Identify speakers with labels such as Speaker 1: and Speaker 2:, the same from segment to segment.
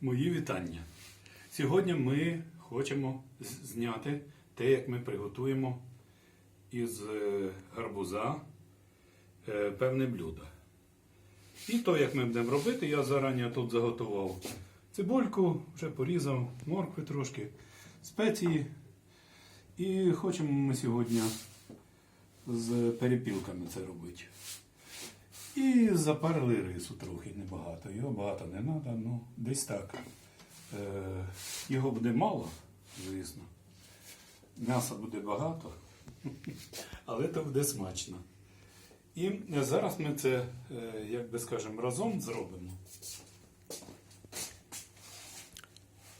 Speaker 1: Мої вітання. Сьогодні ми хочемо зняти те, як ми приготуємо із е, гарбуза е, певне блюдо. І то, як ми будемо робити, я зарані тут заготував цибульку, вже порізав, моркви трошки, спеції. І хочемо ми сьогодні з перепілками це робити. І запарили рису трохи небагато. Його багато не треба, ну десь так. Е, його буде мало, звісно. М'яса буде багато, але то буде смачно. І зараз ми це, е, як би скажемо, разом зробимо.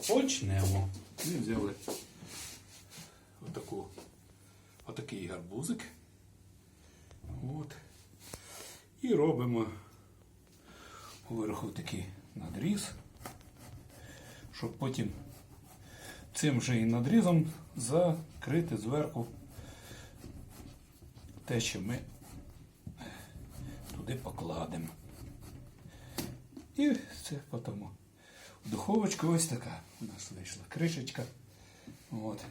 Speaker 1: Почнемо. Ми взяли отаку, отакий гарбузик. От. І робимо вверху такий надріз, щоб потім цим же і надрізом закрити зверху те, що ми туди покладемо. І це потім. Духовочка ось така у нас вийшла кришечка. От.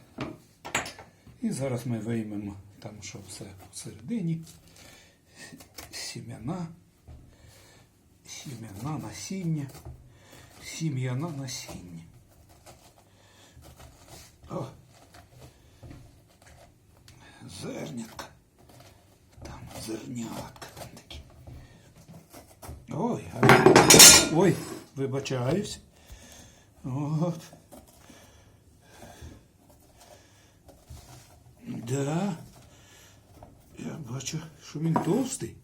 Speaker 1: І зараз ми виймемо там, що все всередині. Сім'яна, сім'яна насіння, сім'яна насіння. О! Зернятка. Там зернятка там такі. Ой, ой, вибачаюсь. От. Да. Я бачу, що він товстий.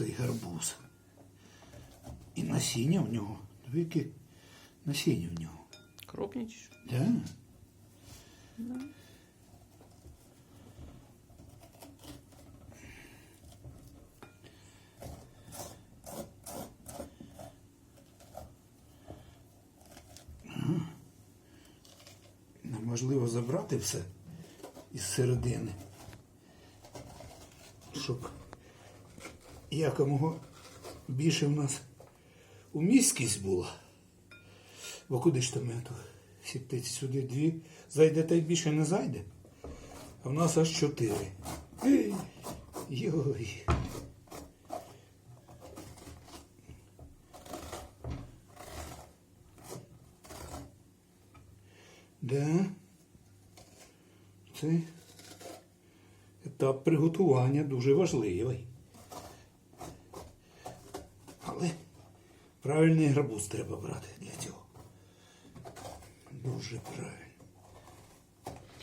Speaker 1: Цей гарбуз. І насіння в нього. Двіки насіння в нього.
Speaker 2: Крупніше.
Speaker 1: Да? Ага. Неможливо забрати все із середини, щоб якомога більше в нас умісткість була. Бо куди ж там ето? Всі птиці сюди дві. Зайде та й більше не зайде. А в нас аж чотири. Йой. Да. Цей етап приготування дуже важливий. Але правильний гарбуз треба брати для цього. Дуже правильно.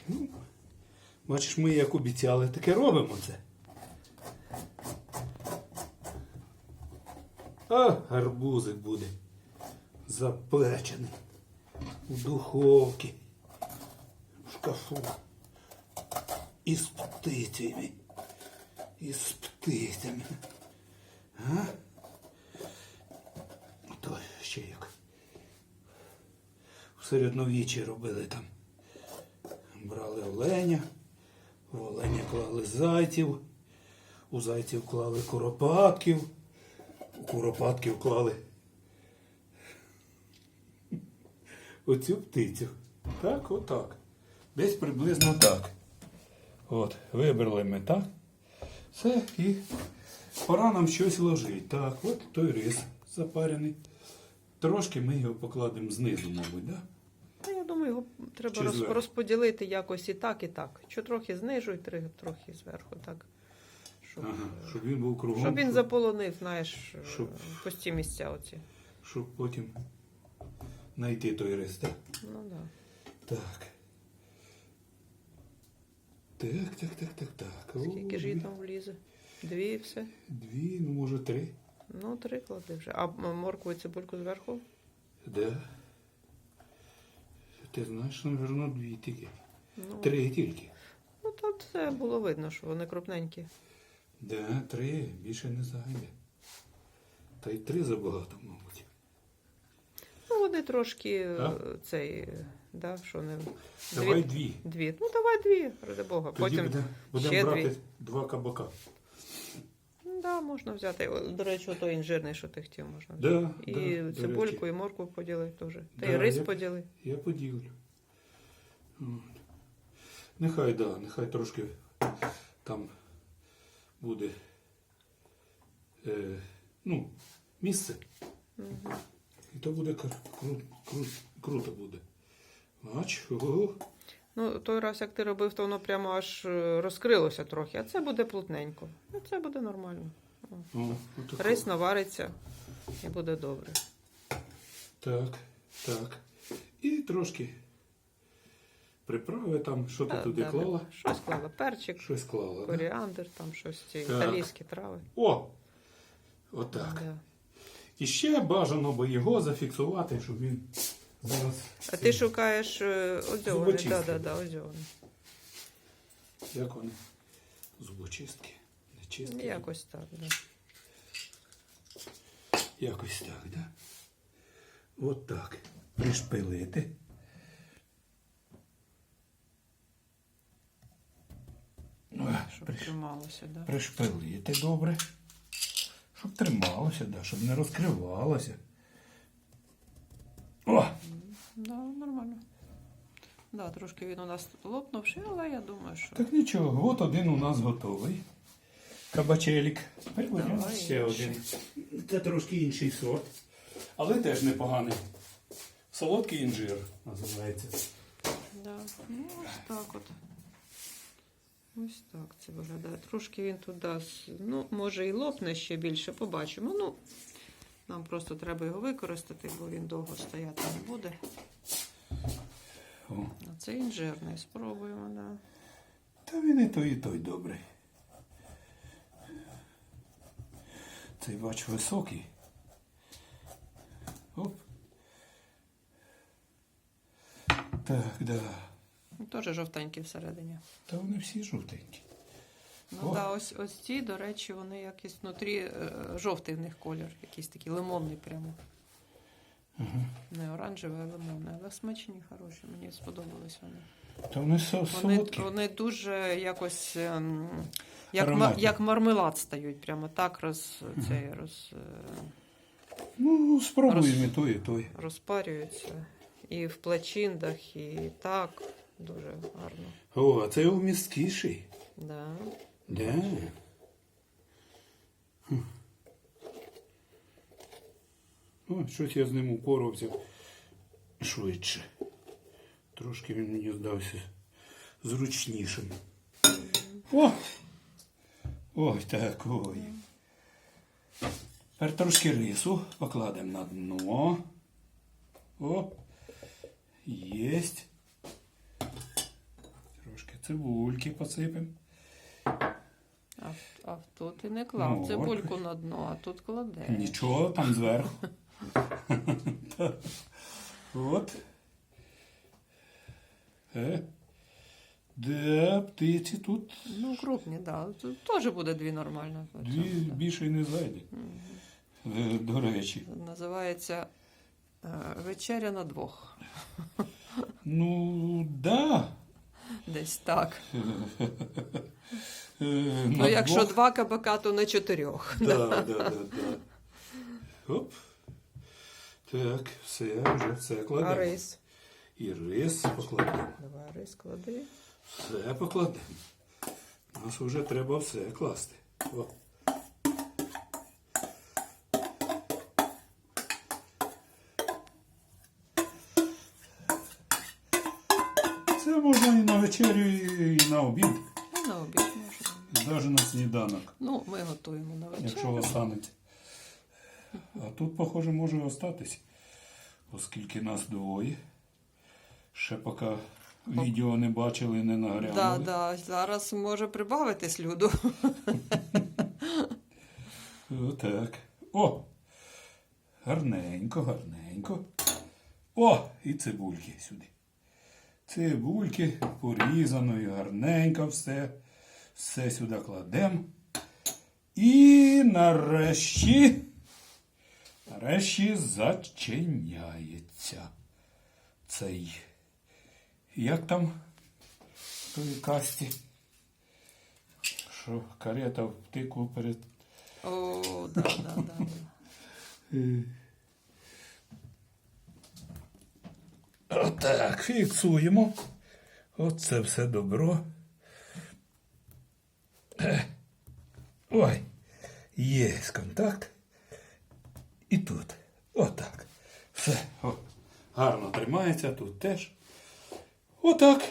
Speaker 1: Ну, бачиш, ми як обіцяли, таке робимо це. А гарбузик буде запечений у духовці, в шкафу. Із птицями. Із птицями. А? То ще як. В середньовіччі робили там. Брали оленя, в оленя клали зайців, у зайців клали куропатків, у куропатків клали оцю птицю. Так, отак. Десь приблизно так. От, вибрали ми так. Все, і пора нам щось ложити. Так, от той рис запарений. Трошки ми його покладемо знизу, мабуть, да?
Speaker 2: Його треба
Speaker 1: Чи
Speaker 2: роз-
Speaker 1: зверху?
Speaker 2: розподілити якось і так, і так. Що трохи знижу, і три- трохи зверху, так. Щоб,
Speaker 1: Ага, щоб він був кругом.
Speaker 2: щоб він заполонив, знаєш,
Speaker 1: Щоб-
Speaker 2: пусті місця оці.
Speaker 1: щоб потім знайти той рис, так?
Speaker 2: Ну да.
Speaker 1: Так. Так, так, так, так, так.
Speaker 2: Скільки ж її
Speaker 1: дві-
Speaker 2: там влізе? Дві і все.
Speaker 1: Дві, ну може три.
Speaker 2: Ну, три клади вже. А м- моркву і цибульку зверху?
Speaker 1: Да. Ти знаєш, напевно, дві тільки.
Speaker 2: Ну,
Speaker 1: Три тільки.
Speaker 2: ну там це було видно, що вони крупненькі.
Speaker 1: Да, три, більше не зайде. Та й три забагато, мабуть.
Speaker 2: Ну, вони трошки е,
Speaker 1: А?
Speaker 2: цей, е, да, що не.
Speaker 1: Давай дві.
Speaker 2: Дві. Ну, давай дві, ради Бога.
Speaker 1: Тоді
Speaker 2: Потім
Speaker 1: буде- будемо
Speaker 2: ще
Speaker 1: брати
Speaker 2: дві.
Speaker 1: два кабака.
Speaker 2: Да, можна взяти. До речі, той інжирний, що ти хотів, можна взяти.
Speaker 1: Да,
Speaker 2: І
Speaker 1: да,
Speaker 2: цибульку, і моркву поділи теж. Та
Speaker 1: Да,
Speaker 2: й рис
Speaker 1: я-
Speaker 2: поділи.
Speaker 1: Я поділю. Нехай, да, нехай трошки там буде е, ну, місце.
Speaker 2: Мгм.
Speaker 1: І то буде кру, кру, кру, круто буде. Бач, ого.
Speaker 2: Ну, той раз, як ти робив, то воно прямо аж е, розкрилося трохи, а це буде плотненько. Ну, це буде нормально.
Speaker 1: О, отако.
Speaker 2: Рис навариться і буде добре.
Speaker 1: Так, так. І трошки приправи там, що ти туди
Speaker 2: да,
Speaker 1: клала?
Speaker 2: Щось клала. Перчик,
Speaker 1: Щось клала. Да?
Speaker 2: там щось ці
Speaker 1: Так.
Speaker 2: італійські трави.
Speaker 1: О! Отак.
Speaker 2: Да.
Speaker 1: І ще бажано би його зафіксувати, щоб він зараз.
Speaker 2: А ти шукаєш е, озьони.
Speaker 1: Зубочистки.
Speaker 2: Да, да, да, озьони.
Speaker 1: Як вони? Зубочистки. Не чистки.
Speaker 2: Якось так, да.
Speaker 1: Якось так, да? От так. Пришпилити. Ой,
Speaker 2: Щоб
Speaker 1: приш-
Speaker 2: трималося, да.
Speaker 1: Пришпилити добре. Щоб трималося, да, щоб не розкривалося. О!
Speaker 2: Да, нормально. Да, трошки він у нас лопнувши, але я думаю, що.
Speaker 1: Так нічого, от один у нас готовий. Кабачелік.
Speaker 2: Давай
Speaker 1: ще
Speaker 2: інший.
Speaker 1: один. Це трошки інший сорт. Але теж непоганий. Солодкий інжир називається.
Speaker 2: Да. Ну, ось так от. Ось так це виглядає. Трошки він туди, ну, може і лопне ще більше, побачимо. Ну, нам просто треба його використати, бо він довго стояти не буде.
Speaker 1: О.
Speaker 2: А це інжирний, спробуємо, да.
Speaker 1: Та він і той, і той добрий. Цей бач високий. Оп. Так, да.
Speaker 2: Ну, Теж жовтенький всередині.
Speaker 1: Та вони всі жовтенькі.
Speaker 2: Ну да, ось ось ці, до речі, вони якісь внутрі е, жовтий в них колір, якийсь такий лимонний прямо.
Speaker 1: Ага.
Speaker 2: Не оранжевий, а лимонний, але смачні, хороші. Мені сподобались вони.
Speaker 1: Та вони со-
Speaker 2: Вони, вони дуже якось ем, як, ма- як мармелад стають, прямо так роз, цей, роз, е,
Speaker 1: Ну, спробуємо
Speaker 2: Роз-
Speaker 1: і той, і той.
Speaker 2: розпарюються. І в плачиндах, і так. Дуже гарно.
Speaker 1: О, а це його місткіший.
Speaker 2: Да.
Speaker 1: Да. О, щось я з ним упорався швидше. Трошки він мені здався зручнішим. О! Ой, так, ой. Тепер трошки рису покладемо на дно. О! Єсть. Трошки цибульки посипемо.
Speaker 2: А, а тут і не клав
Speaker 1: Ну,
Speaker 2: цибульку на дно, а тут кладе.
Speaker 1: Нічого там зверху. От. Е. Де птиці тут
Speaker 2: Ну, крупні, да. Тут теж буде дві нормально.
Speaker 1: дві більше й не зайде. Е, До речі.
Speaker 2: Називається е, вечеря на двох.
Speaker 1: Ну, да.
Speaker 2: Десь так.
Speaker 1: Е,
Speaker 2: Ну,
Speaker 1: на
Speaker 2: якщо
Speaker 1: двох.
Speaker 2: два кабака, то на чотирьох.
Speaker 1: Да, да, да, да. Оп. Так, все, вже все
Speaker 2: А рис?
Speaker 1: І рис покладемо.
Speaker 2: Давай рис клади.
Speaker 1: Все покладемо. Нас вже треба все класти. О. Це можна і на вечерю, і на обід,
Speaker 2: на обід можна.
Speaker 1: і навіть на сніданок,
Speaker 2: Ну, ми готуємо на вечерю.
Speaker 1: якщо останеться. А тут, похоже, може остатись, оскільки нас двоє. Ще поки відео не бачили, не наглянули.
Speaker 2: Да, да, зараз може прибавитись люду.
Speaker 1: Отак. О! Гарненько, гарненько. О! І цибульки сюди. Цибульки порізаної, гарненько все. Все сюди кладемо. І нарешті. Нарешті зачиняється цей. Як там в той касті? Що карета втекло перед
Speaker 2: О, да, да, да.
Speaker 1: Отак, фіксуємо. Оце все добро. Ой, є контакт. І тут. Отак. Все. О, гарно тримається тут теж. Отак.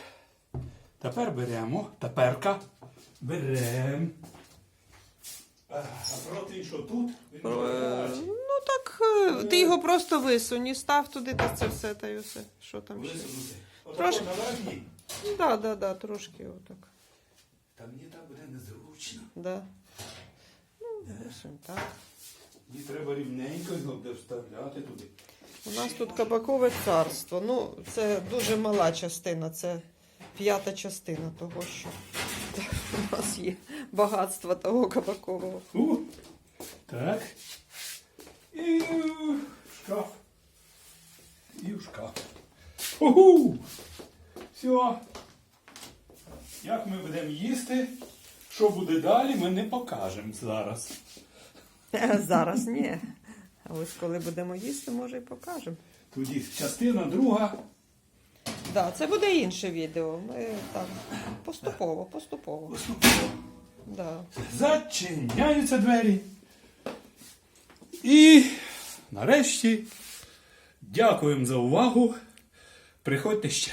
Speaker 1: Тепер беремо. Теперка. Беремо. А проти що тут? Він
Speaker 2: Е. Ну так, е, ти його просто висунь і став туди, та це все, та й усе. Що там ще?
Speaker 1: Висунути. Отако
Speaker 2: Трошки.
Speaker 1: на верхній.
Speaker 2: Да, да, да, трошки отак.
Speaker 1: Та мені так буде незручно.
Speaker 2: Да. Ну, висунь, так.
Speaker 1: Мені треба рівненько його буде вставляти туди.
Speaker 2: У нас тут кабакове царство. Ну, це дуже мала частина, це п'ята частина того, що у нас є багатство того кабакового.
Speaker 1: У, так. І в шкаф. І в шкаф. Угу! Все. Як ми будемо їсти, що буде далі, ми не покажемо зараз.
Speaker 2: Зараз ні. А ось коли будемо їсти, може і покажемо.
Speaker 1: Тоді частина друга.
Speaker 2: Да, це буде інше відео. Ми так поступово, поступово.
Speaker 1: Поступово.
Speaker 2: Да.
Speaker 1: Зачиняються двері. І нарешті дякуємо за увагу. Приходьте ще.